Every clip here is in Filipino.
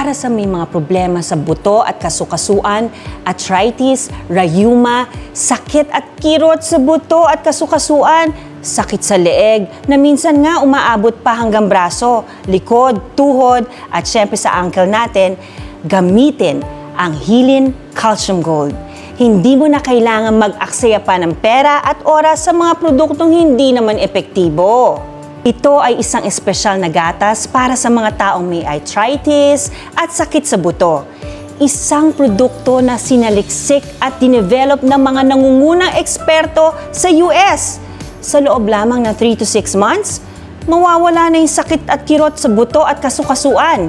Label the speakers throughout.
Speaker 1: para sa may mga problema sa buto at kasukasuan, arthritis, rayuma, sakit at kirot sa buto at kasukasuan, sakit sa leeg na minsan nga umaabot pa hanggang braso, likod, tuhod at syempre sa ankle natin, gamitin ang Healing Calcium Gold. Hindi mo na kailangan mag-aksaya pa ng pera at oras sa mga produktong hindi naman epektibo. Ito ay isang espesyal na gatas para sa mga taong may arthritis at sakit sa buto. Isang produkto na sinaliksik at dinevelop ng mga nangungunang eksperto sa US. Sa loob lamang ng 3 to 6 months, mawawala na yung sakit at kirot sa buto at kasukasuan.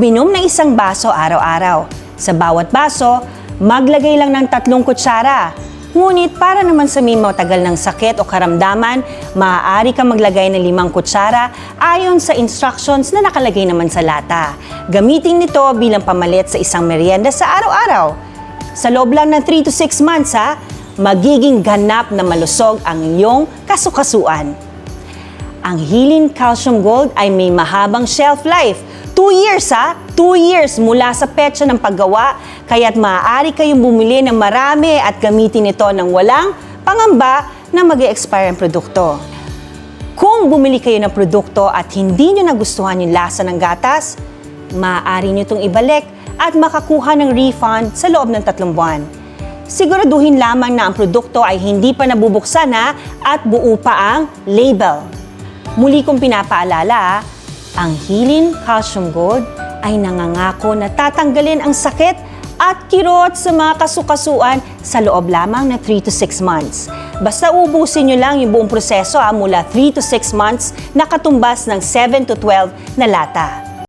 Speaker 1: Binom ng isang baso araw-araw. Sa bawat baso, maglagay lang ng tatlong kutsara. Ngunit para naman sa may matagal ng sakit o karamdaman, maaari kang maglagay ng limang kutsara ayon sa instructions na nakalagay naman sa lata. Gamitin nito bilang pamalit sa isang merienda sa araw-araw. Sa loob lang ng 3 to 6 months ha, magiging ganap na malusog ang iyong kasukasuan. Ang Healing Calcium Gold ay may mahabang shelf life. Two years ha? Two years mula sa petsa ng paggawa, kaya't maaari kayong bumili ng marami at gamitin ito ng walang pangamba na mag expire ang produkto. Kung bumili kayo ng produkto at hindi nyo nagustuhan yung lasa ng gatas, maaari nyo itong ibalik at makakuha ng refund sa loob ng tatlong buwan. Siguraduhin lamang na ang produkto ay hindi pa nabubuksan ha, at buo pa ang label. Muli kong pinapaalala, ang Healing Calcium Gold ay nangangako na tatanggalin ang sakit at kirot sa mga kasukasuan sa loob lamang na 3 to 6 months. Basta ubusin nyo lang yung buong proseso ha, mula 3 to 6 months na katumbas ng 7 to 12 na lata.